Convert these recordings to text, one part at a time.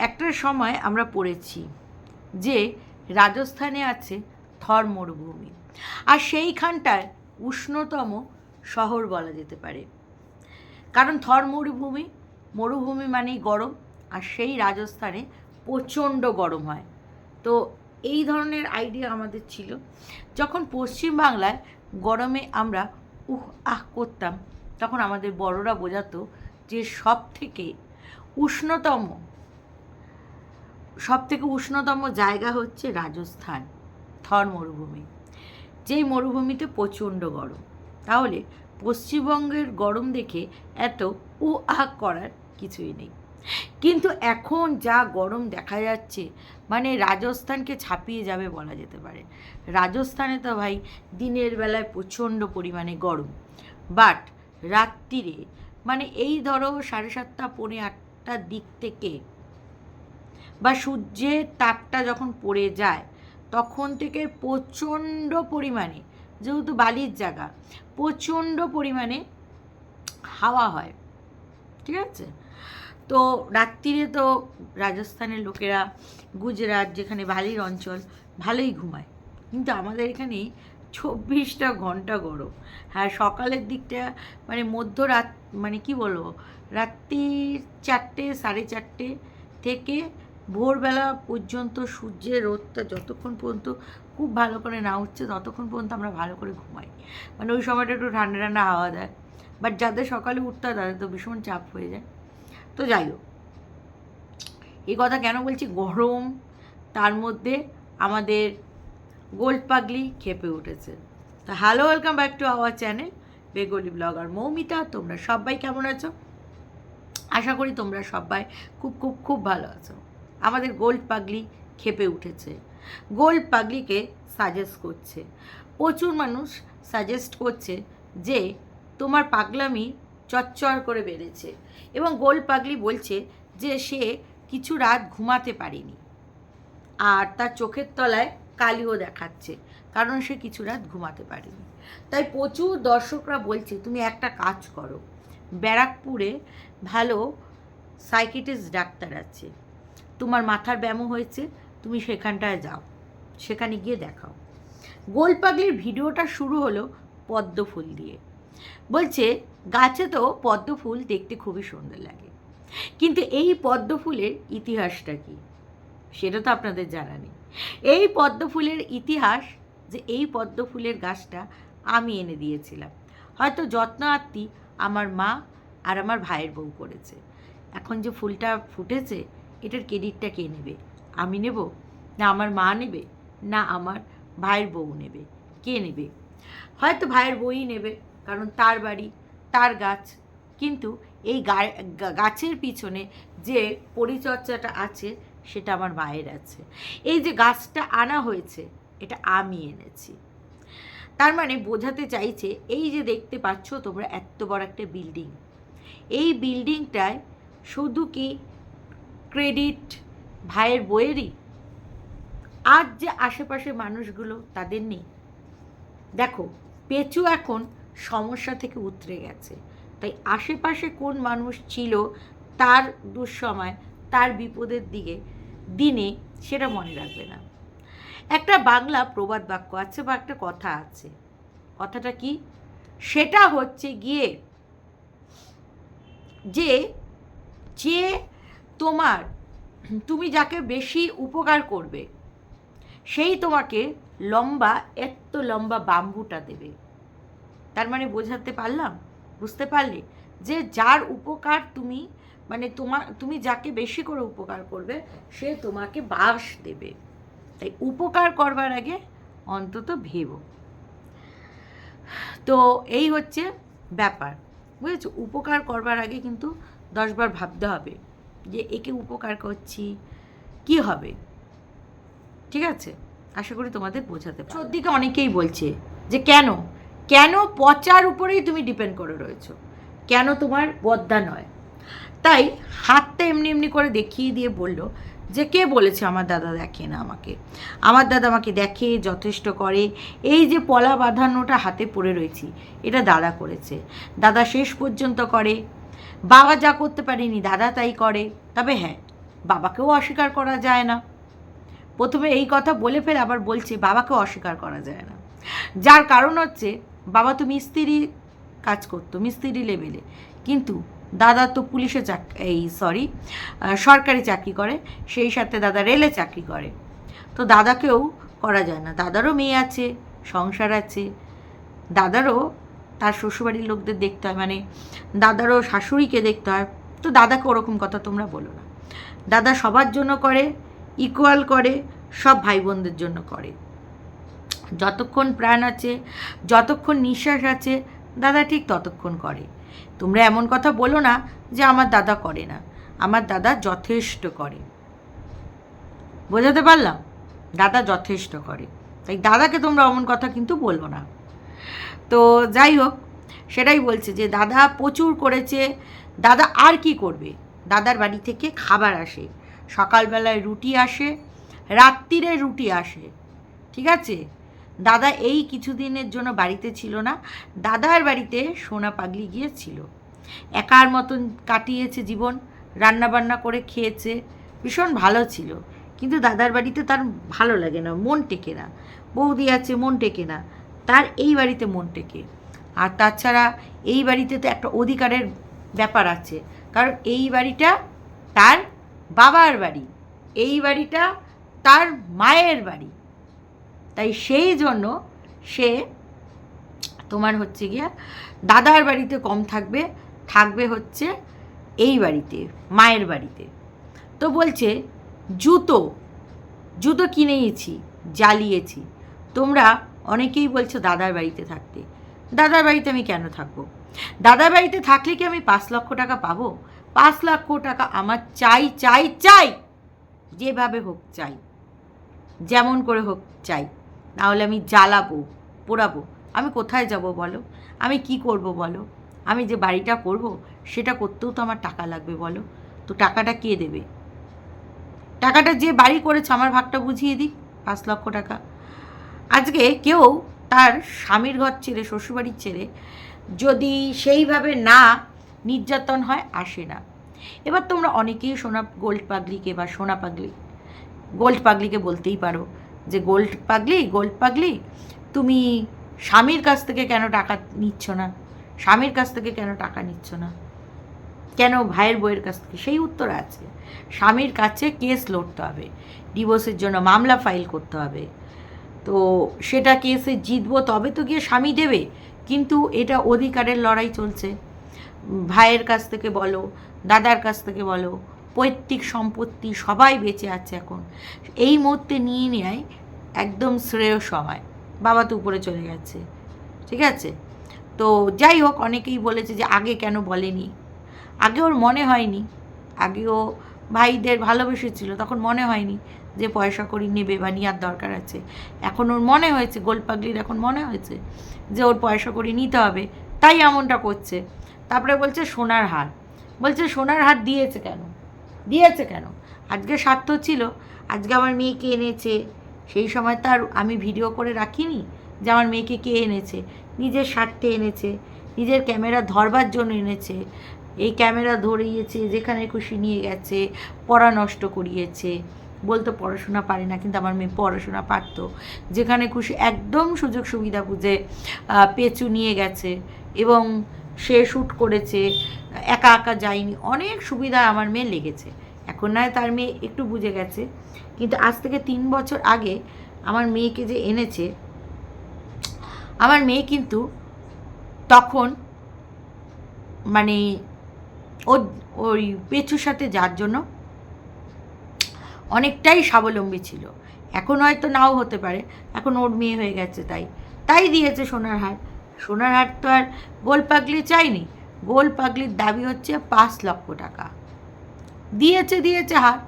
একটা সময় আমরা পড়েছি যে রাজস্থানে আছে থর মরুভূমি। আর সেইখানটায় উষ্ণতম শহর বলা যেতে পারে। কারণ থর মরুভূমি মরুভূমি মানেই গরম, আর সেই রাজস্থানে প্রচণ্ড গরম হয়। তো এই ধরনের আইডিয়া আমাদের ছিল। যখন পশ্চিম বাংলায় গরমে আমরা, উহ, আহ, করতাম, তখন আমাদের বড়রা বোঝাতো যে সব থেকে উষ্ণতম সব থেকে উষ্ণতম জায়গা হচ্ছে রাজস্থান, থর মরুভূমি। যেই মরুভূমিতে প্রচণ্ড গরম, তাহলে পশ্চিমবঙ্গের গরম দেখে এত উ আহ করার কিছুই নেই। কিন্তু এখন যা গরম দেখা যাচ্ছে মানে রাজস্থানকে ছাপিয়ে যাবে বলা যেতে পারে। রাজস্থানে তো ভাই দিনের বেলায় প্রচণ্ড পরিমাণে গরম। বাট রাত্রিরে মানে এই ধরো সাড়ে সাতটা, পৌনে আটটার দিক থেকে বা সূর্যের তাপটা যখন পড়ে যায়, তখন থেকে প্রচণ্ড পরিমাণে, যেহেতু বালির জায়গা, প্রচণ্ড পরিমাণে হাওয়া হয়। ঠিক আছে? তো রাত্রিরে তো রাজস্থানের লোকেরা, গুজরাট যেখানে বালির অঞ্চল, ভালোই ঘুমায়। কিন্তু আমাদের এখানে চব্বিশটা ঘণ্টা গরম। হ্যাঁ সকালের দিকটা মানে মধ্যরাত মানে কি বলব রাত্রির চারটে, সাড়ে চারটে থেকে ভোরবেলা পর্যন্ত সূর্যের রোদটা যতক্ষণ পর্যন্ত খুব ভালো করে না উঠছে, ততক্ষণ পর্যন্ত আমরা ভালো করে ঘুমাই। মানে ওই সময়টা একটু ঠান্ডা ঠান্ডা হাওয়া দেয়। বাট যাদের সকালে উঠতে হয়, তাদের তো ভীষণ চাপ হয়ে যায়। তো যাই হোক, এই কথা কেন বলছি? গরম, তার মধ্যে আমাদের গোল্ড পাগলি খেপে উঠেছে। তো hello welcome back to our channel Bengali blogger Moumita. তোমরা সবাই কেমন আছো? আশা করি তোমরা সবাই খুব খুব খুব ভালো আছো। আমাদের গোল্ড পাগলি খেপে উঠেছে। গোল্ড পাগলিকে সাজেস্ট করছে। প্রচুর মানুষ সাজেস্ট করছে যে, তোমার পাগলামি চচ্চর করে বেড়েছে এবং গোল্ড পাগলি বলছে যে, সে কিছু রাত ঘুমাতে পারেনি আর তার চোখের তলায় কালিও দেখাচ্ছে কারণ সে কিছু রাত ঘুমাতে পারেনি। তাই প্রচুর দর্শকরা বলছে, তুমি একটা কাজ করো। ব্যারাকপুরে ভালো সাইকিটিস্ট ডাক্তার আছে। তোমার মাথার ব্যায়ামও হয়েছে, তুমি সেখানটায় যাও, সেখানে গিয়ে দেখাও। গোল গোলপাগলির ভিডিওটা শুরু হলো পদ্ম ফুল দিয়ে। বলছে, গাছে তো পদ্ম ফুল দেখতে খুবই সুন্দর লাগে। কিন্তু এই পদ্ম ফুলের ইতিহাসটা কি? সেটা তো আপনাদের জানা নেই। এই পদ্ম ফুলের ইতিহাস যে এই পদ্ম ফুলের গাছটা আমি এনে দিয়েছিলাম। হয়তো যত্ন আত্মি আমার মা আর আমার ভাইয়ের বউ করেছে। এখন যে ফুলটা ফুটেছে এটার ক্রেডিটটা কে নেবে? আমি নেব? না আমার মা নেবে? না আমার ভাইয়ের বউ নেবে? কে নেবে? হয়তো ভাইয়ের বউই নেবে, কারণ তার বাড়ি, তার গাছ। কিন্তু এই গাছের পিছনে যে পরিচর্যাটা আছে, সেটা আমার মায়ের আছে। এই যে গাছটা আনা হয়েছে, এটা আমি এনেছি। তার মানে বোঝাতে চাইছে, এই যে দেখতে পাচ্ছ তোমরা, এত বড় একটা বিল্ডিং এই বিল্ডিংটায় শুধু কি ক্রেডিট ভাইয়ের বইয়েরই। আজ যে আশেপাশে মানুষগুলো তাদের নেই। দেখো, পেঁচু এখন সমস্যা থেকে উতরে গেছে। তাই আশেপাশে কোন মানুষ ছিল তার দুঃসময়, তার বিপদের দিকে, দিনে সেটা মনে রাখবে না। একটা বাংলা প্রবাদ বাক্য আছে বা একটা কথা আছে। কথাটা কি? সেটা হচ্ছে গিয়ে যে যে তোমার, তুমি যাকে বেশি উপকার করবে, সেই তোমাকে লম্বা এত লম্বা বাম্বুটা দেবে। তার মানে বোঝাতে পারলাম? বুঝতে পারলে? যে যার উপকার তুমি মানে তোমার, তুমি যাকে বেশি করে উপকার করবে, সে তোমাকে বাস দেবে। তাই উপকার করবার আগে অন্তত ভেবো। তো এই হচ্ছে ব্যাপার। বুঝেছ? উপকার করবার আগে কিন্তু দশবার ভাবতে হবে। যে একে উপকার করছি, কি হবে? ঠিক আছে? আশা করি তোমাদের বোঝাতে পারব দিকে অনেকেই বলছে যে কেন? কেন পচার উপরেই তুমি ডিপেন্ড করে রয়েছো? কেন তোমার বদ্দা নয়? তাই হাতটা এমনি এমনি করে দেখিয়ে দিয়ে বলল যে কে বলেছে আমার দাদা দেখে না আমাকে? আমার দাদা আমাকে দেখে, যথেষ্ট করে। এই যে পলা বাঁধানোটা হাতে পড়ে রয়েছি, এটা দাদা করেছে। দাদা শেষ পর্যন্ত করে। বাবা যা করতে পারেনি, দাদা তাই করে। তবে হ্যাঁ বাবাকেও অস্বীকার করা যায় না। প্রথমে এই কথা বলে ফেলে আবার বলছে, বাবাকেও অস্বীকার করা যায় না। যার কারণ হচ্ছে, বাবা তো মিস্ত্রি কাজ করতো, মিস্ত্রি লেভেলে কিন্তু দাদা তো পুলিশে চাক, এই সরি সরকারি চাকরি করে, সেই সাথে দাদা রেলে চাকরি করে। তো দাদাকেও করা যায় না। দাদারও মেয়ে আছে, সংসার আছে। দাদারও তার শ্বশুরবাড়ির লোকদের দেখতে হয় মানে দাদারও শাশুড়িকে দেখতে হয়। তো দাদাকে ওরকম কথা তোমরা বলো না। দাদা সবার জন্য করে ইকুয়াল করে, সব ভাই বোনদের জন্য করে। যতক্ষণ প্রাণ আছে, যতক্ষণ নিঃশ্বাস আছে, দাদা ঠিক ততক্ষণ করে। তোমরা এমন কথা বলো না যে আমার দাদা করে না, আমার দাদা যথেষ্ট করে। বোঝাতে পারলাম? দাদা যথেষ্ট করে। তাই দাদাকে তোমরা অমন কথা কিন্তু বলব না। তো যাই হোক, সেটাই বলছে যে দাদা প্রচুর করেছে, দাদা আর কি করবে? দাদার বাড়ি থেকে খাবার আসে, সকালবেলায় রুটি আসে রাত্রিরে রুটি আসে, ঠিক আছে? দাদা এই কিছুদিনের জন্য বাড়িতে ছিল না, দাদার বাড়িতে সোনা পাগলি গিয়েছিল। একার মতন কাটিয়েছে জীবন রান্না বান্না করে খেয়েছে, ভীষণ ভালো ছিল। কিন্তু দাদার বাড়িতে তার ভালো লাগে না, মন টেকে না। বৌদি আছে, মন টেকে না। তার এই বাড়িতে মন টেকে। আর তাছাড়া এই বাড়িতে তো একটা অধিকারের ব্যাপার আছে। কারণ এই বাড়িটা তার বাবার বাড়ি, এই বাড়িটা তার মায়ের বাড়ি। তাই সেই জন্য সে তোমার হচ্ছে গিয়া দাদার বাড়িতে কম থাকবে থাকবে হচ্ছে এই বাড়িতে, মায়ের বাড়িতে। তো বলছে, জুতো জুতো কিনেছি জ্বালিয়েছি। তোমরা অনেকেই বলছো দাদার বাড়িতে থাকতে। দাদার বাড়িতে আমি কেন থাকব? দাদার বাড়িতে থাকলে কি আমি পাঁচ লক্ষ টাকা পাবো? পাঁচ লক্ষ টাকা আমার চাই চাই চাই! যেভাবে হোক চাই। যেমন করে হোক চাই। নাহলে আমি জ্বালাবো, পোড়াবো। আমি কোথায় যাব বলো? আমি কি করব বলো? আমি যে বাড়িটা করব, সেটা করতেও তো আমার টাকা লাগবে বলো? তো টাকাটা কে দেবে? টাকাটা যে বাড়ি করেছে, আমার ভাগটা বুঝিয়ে দিই। পাঁচ লক্ষ টাকা। আজকে কেউ তার স্বামীর ঘর ছেড়ে, শ্বশুরবাড়ির ছেড়ে যদি সেইভাবে না নির্যাতন হয়, আসে না। এবার তোমরা অনেকেই সোনা গোল্ড পাগলিকে বা সোনা পাগলি, গোল্ড পাগলিকে বলতেই পারো যে, গোল্ড পাগলি গোল্ড পাগলি, তুমি স্বামীর কাছ থেকে কেন টাকা নিচ্ছ না? স্বামীর কাছ থেকে কেন টাকা নিচ্ছ না? কেন ভাইয়ের বইয়ের কাছ থেকে? সেই উত্তর আছে স্বামীর কাছে কেস লড়তে হবে, ডিভোর্সের জন্য মামলা ফাইল করতে হবে। তো সেটা কেসে জিতবো তবে তো গিয়ে স্বামী দেবে? কিন্তু এটা অধিকারের লড়াই চলছে। ভাইয়ের কাছ থেকে বলো, দাদার কাছ থেকে বলো, পৈতৃক সম্পত্তি সবাই বেঁচে আছে এখন। এই মুহূর্তে নিয়ে নেয় একদম শ্রেয় সময় বাবা তো উপরে চলে গেছে। ঠিক আছে? তো যাই হোক, অনেকেই বলেছে যে আগে কেন বলেনি? আগে ওর মনে হয়নি। আগে ও ভাইদের ভালোবেসেছিল, তখন মনে হয়নি। যে পয়সা করি নেবে বা নেওয়ার দরকার আছে। এখন ওর মনে হয়েছে, গোলপাগলির এখন মনে হয়েছে যে ওর পয়সা করি নিতে হবে, তাই এমনটা করছে। তারপরে বলছে, সোনার হার। বলছে, সোনার হার দিয়েছে কেন? দিয়েছে কেন? আজকে স্বার্থ ছিল, আজকে আমার মেয়েকে এনেছে, সেই সময় তার আমি ভিডিও করে রাখিনি যে আমার মেয়েকে কে এনেছে। নিজের স্বার্থে এনেছে, নিজের ক্যামেরা ধরবার জন্য এনেছে। এই ক্যামেরা ধরিয়েছে, যেখানে খুশি নিয়ে গেছে, পড়া নষ্ট করিয়েছে। বলতো পড়াশোনা পারে না, কিন্তু আমার মেয়ে পড়াশোনা পারতো। যেখানে খুশি একদম সুযোগ সুবিধা বুঝে পেঁচু নিয়ে গেছে এবং সে শ্যুট করেছে, একা একা যায়নি, অনেক সুবিধা আমার মেয়ে লেগেছে। এখন নয় তার মেয়ে একটু বুঝে গেছে, কিন্তু আজ থেকে তিন বছর আগে আমার মেয়েকে যে এনেছে, আমার মেয়ে কিন্তু তখন মানে ও, ওই পেঁচুর সাথে যার জন্য অনেকটাই স্বাবলম্বী ছিল। এখন হয়তো নাও হতে পারে। এখন ওর মেয়ে হয়ে গেছে তাই। তাই দিয়েছে সোনার হার। সোনার হার তো আর গোল পাগলি চাইনি। গোল পাগলির দাবি হচ্ছে পাঁচ লক্ষ টাকা। দিয়েছে দিয়েছে হার।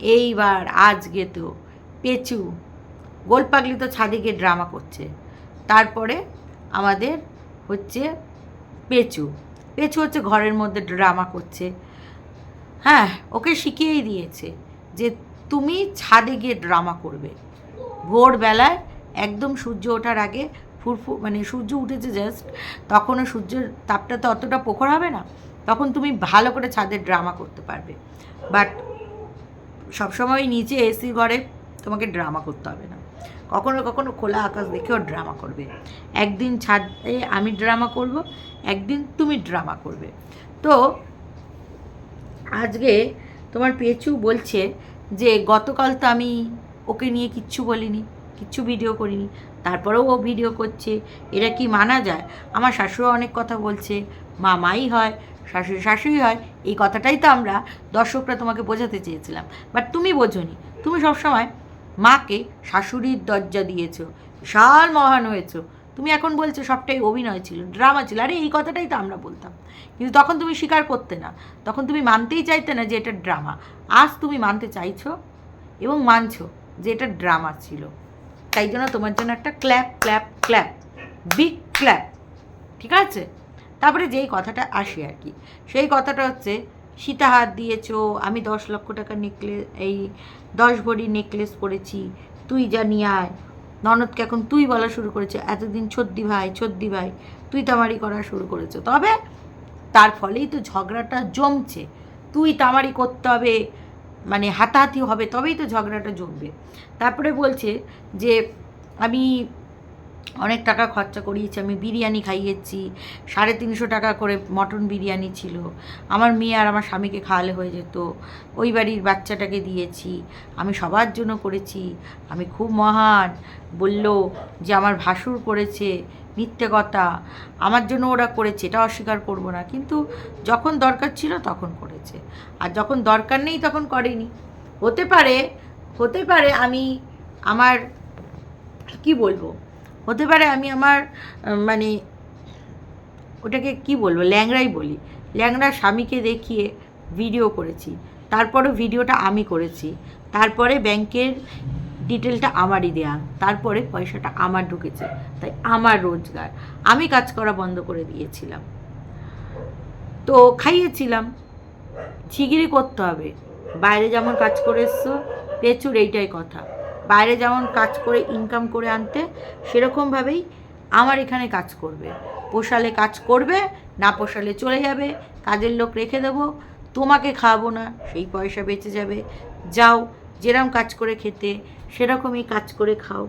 এইবার আজকে তো পেঁচু। গোল পাগলি তো ছাদে গিয়ে ড্রামা করছে। তারপরে আমাদের হচ্ছে পেঁচু। পেঁচু হচ্ছে ঘরের মধ্যে ড্রামা করছে। হ্যাঁ ওকে শিখিয়েই দিয়েছে যে তুমি ছাদে গিয়ে ড্রামা করবে। ভোরবেলায় একদম সূর্য ওঠার আগে ফুরফু মানে সূর্য উঠেছে জাস্ট তখনও সূর্যের তাপটা তো অতটা প্রখর হবে না, তখন তুমি ভালো করে ছাদের ড্রামা করতে পারবে। বাট সবসময় নিচে এসি ঘরে তোমাকে ড্রামা করতে হবে না। কখনো কখনো খোলা আকাশ দেখেও ড্রামা করবে। একদিন ছাদে আমি ড্রামা করব, একদিন তুমি ড্রামা করবে। তো আজকে তোমার পেঁচু বলছে যে গতকাল তো আমি ওকে নিয়ে কিচ্ছু বলিনি, কিচ্ছু ভিডিও করিনি, তারপরেও ও ভিডিও করছে, এটা কি মানা যায়? আমার শাশুড়ি অনেক কথা বলছে, মা মাই হয়, শাশুড়ি শাশুড়ি হয়, এই কথাটাই তো আমরা দর্শকরা তোমাকে বোঝাতে চেয়েছিলাম। বাট তুমি বোঝোনি, তুমি সবসময় মাকে শাশুড়ির দরজা দিয়েছ, বিশাল মহান হয়েছো তুমি এখন বলছো সবটাই অভিনয় ছিল, ড্রামা ছিল, আরে এই কথাটাই তো আমরা বলতাম। কিন্তু তখন তুমি স্বীকার করতে না, তখন তুমি মানতেই চাইতে না যে এটা ড্রামা। আজ তুমি মানতে চাইছো এবং মানছো যে এটা ড্রামা ছিল। তাই জন্য তোমার জন্য একটা clap clap clap, big clap, ঠিক আছে? তারপরে যেই কথাটা আসে আর কি, সেই কথাটা হচ্ছে সীতাহার দিয়েছ, আমি দশ লক্ষ টাকা নেকলেস এই দশ ভরি নেকলেস পরেছি, তুই যা নিয়ে আয় ননদকে এখন তুই বলা শুরু করেছে, এতদিন ছদ্দি ভাই ছদ্দি ভাই, তুই তামারি করা শুরু করেছ। তবে তার ফলেই তো ঝগড়াটা জমছে। তুই তামারি করতে হবে মানে হাতাহাতি হবে, তবেই তো ঝগড়াটা জমবে। তারপরে বলছে যে, আমি অনেক টাকা খরচা করিয়েছি, আমি বিরিয়ানি খাইয়েছি, সাড়ে তিনশো টাকা করে মটন বিরিয়ানি ছিল। আমার মেয়ে আর আমার স্বামীকে খাওয়ালে হয়ে যেত। ওই বাড়ির বাচ্চাটাকে দিয়েছি, আমি সবার জন্য করেছি। আমি খুব মহান, বলল যে আমার ভাসুর করেছে, মিথ্যে কথা। আমার জন্য ওরা করেছে, এটা অস্বীকার করব না। কিন্তু যখন দরকার ছিল তখন করেছে। আর যখন দরকার নেই তখন করেনি। হতে পারে হতে পারে আমি আমার, কি বলব? হতে পারে আমি আমার মানে ওটাকে কি বলব, ল্যাংড়াই বলি। ল্যাংড়া স্বামীকে দেখিয়ে ভিডিও করেছি তারপরে ভিডিওটা আমি করেছি, তারপরে ব্যাংকের ডিটেলটা আমারই দেয়া, তারপরে পয়সাটা আমার ঢুকেছে, তাই আমার রোজগার। আমি কাজ করা বন্ধ করে দিয়েছিলাম। তো খাইয়েছিলাম, ঝিগিরি করতে হবে। বাইরে যেমন কাজ করে এসছো, প্রচুর এইটাই কথা। বাইরে যেমন কাজ করে ইনকাম করে আনতে, সেরকমভাবেই আমার এখানে কাজ করবে। পোষালে কাজ করবে, না পোষালে চলে যাবে। কাজের লোক রেখে দেবো, তোমাকে খাওয়াবো না, সেই পয়সা বেঁচে যাবে। যাও যেরকম কাজ করে খেতে, সেরকমই কাজ করে খাও।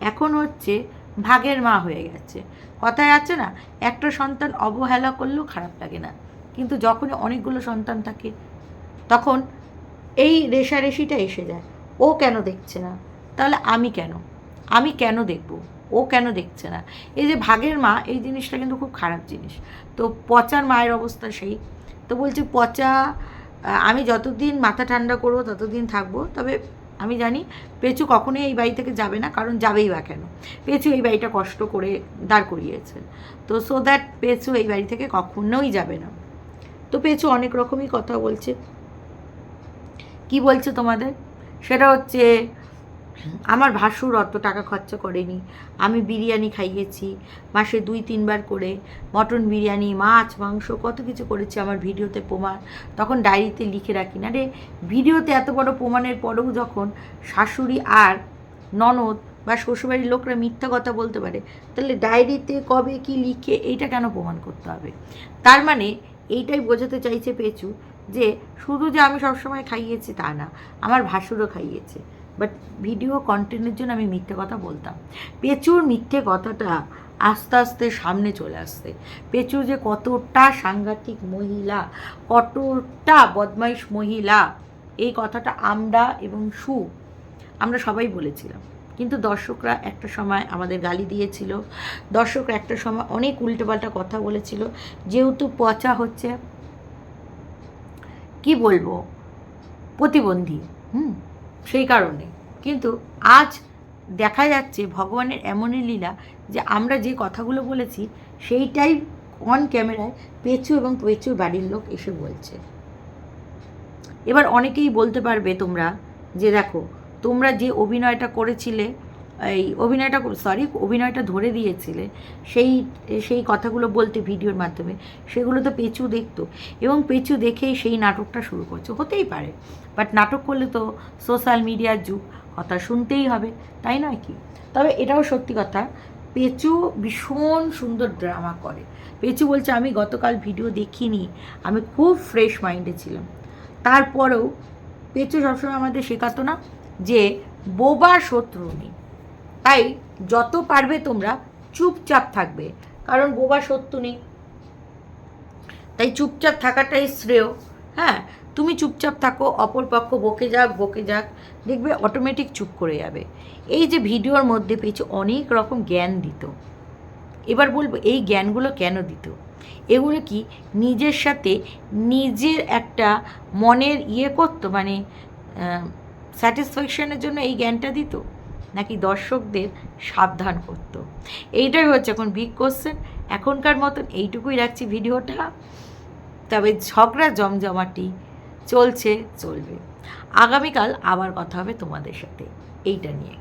এখন হচ্ছে ভাগের মা হয়ে গেছে। কথায় আছে না, একটা সন্তান অবহেলা করলেও খারাপ লাগে না। কিন্তু যখন অনেকগুলো সন্তান থাকে, তখন এই রেশারেশিটা এসে যায়। ও কেন দেখছে না? তাহলে আমি কেন? আমি কেন দেখব? ও কেন দেখছে না? এই যে ভাগের মা, এই জিনিসটা কিন্তু খুব খারাপ জিনিস। তো পচার মায়ের অবস্থা সেই। তো বলছি, পচা আমি যতদিন মাথা ঠান্ডা করব, ততদিন থাকব। তবে আমি জানি পেঁচু কখনোই এই বাড়ি থেকে যাবে না, কারণ যাবেই বা কেন? পেঁচু এই বাড়িটা কষ্ট করে দাঁড় করিয়েছে। তো সো দ্যাট পেঁচু এই বাড়ি থেকে কখনোই যাবে না। তো পেঁচু অনেক রকমই কথা বলছে। কি বলছে তোমাদের? সেটা হচ্ছে আমার ভাসুর অত টাকা খরচা করেনি। আমি বিরিয়ানি খাইয়েছি, মাসে দুই, তিনবার করে। মটন বিরিয়ানি, মাছ, মাংস, কত কিছু করেছি আমার ভিডিওতে প্রমাণ। তখন ডায়েরিতে লিখে রাখি, না রে, ভিডিওতে এত বড় প্রমাণের পরেও যখন শাশুড়ি আর ননদ বা শ্বশুরবাড়ির লোকরা মিথ্যা কথা বলতে পারে, তাহলে ডায়েরিতে কবে কি লিখে এইটা কেন প্রমাণ করতে হবে? তার মানে এইটাই বোঝাতে চাইছে পেঁচু যে, শুধু যে আমি সবসময় খাইয়েছি তা না, আমার ভাসুরও খাইয়েছে। বাট ভিডিও কন্টেন্টের জন্য আমি মিথ্যে কথা বলতাম। পেঁচুর মিথ্যে কথাটা আস্তে আস্তে সামনে চলে আসছে। পেঁচু যে কতটা সাংঘাতিক মহিলা, কতটা বদমাইশ মহিলা, এই কথাটা আমরা এবং সু, আমরা সবাই বলেছিলাম। কিন্তু দর্শকরা একটা সময় আমাদের গালি দিয়েছিল। দর্শকরা একটা সময় অনেক উল্টোপাল্টা কথা বলেছিল। যেহেতু পচা হচ্ছে, কি বলব? প্রতিবন্ধী, হুম? সেই কারণে। কিন্তু আজ দেখা যাচ্ছে ভগবানের এমনই লীলা যে আমরা যে কথাগুলো বলেছি, সেইটাই অন ক্যামেরায় পেঁচু এবং পেঁচুর বাড়ির লোক এসে বলছে। এবার অনেকেই বলতে পারবে তোমরা যে দেখো, তোমরা যে অভিনয়টা করেছিলে এই অভিনয়টা সরি অভিনয়টা ধরে দিয়েছিলে। সেই সেই কথাগুলো বলতে ভিডিওর মাধ্যমে। সেগুলো তো পেঁচু দেখতো। এবং পেঁচু দেখেই সেই নাটকটা শুরু করছে। হতেই পারে। বাট নাটক করলে তো সোশ্যাল মিডিয়ার যুগ। কথা শুনতেই হবে, তাই নয় কি? তবে এটাও সত্যি কথা, পেঁচু ভীষণ সুন্দর ড্রামা করে। পেঁচু বলছে, আমি গতকাল ভিডিও দেখিনি। আমি খুব ফ্রেশ মাইন্ডে ছিলাম। তারপরেও পেঁচু সবসময় আমাদের শেখাতো না যে, বোবা শত্রু নেই তাই যত পারবে তোমরা চুপচাপ থাকবে। কারণ বোবা শত্রু নেই। তাই চুপচাপ থাকাটাই শ্রেয়। হ্যাঁ তুমি চুপচাপ থাকো, অপর পক্ষ বকে যাক বকে যাক, দেখবে অটোমেটিক চুপ করে যাবে। এই যে ভিডিওর মধ্যে পেয়েছে অনেক রকম জ্ঞান দিত। এবার বলব, এই জ্ঞানগুলো কেন দিত? এগুলো কি নিজের সাথে নিজের একটা মনের ইয়ে করতো মানে স্যাটিসফ্যাকশনের জন্য এই জ্ঞানটা দিত? নাকি দর্শকদের সাবধান করতো। এইটাই হচ্ছে এখন বিগ কোশ্চেন এখনকার মতন এইটুকুই রাখছি ভিডিওটা। তবে ঝগড়া, জমজমাটি চলছে, চলবে। আগামীকাল আবার কথা হবে তোমাদের সাথে। এইটা নিয়ে।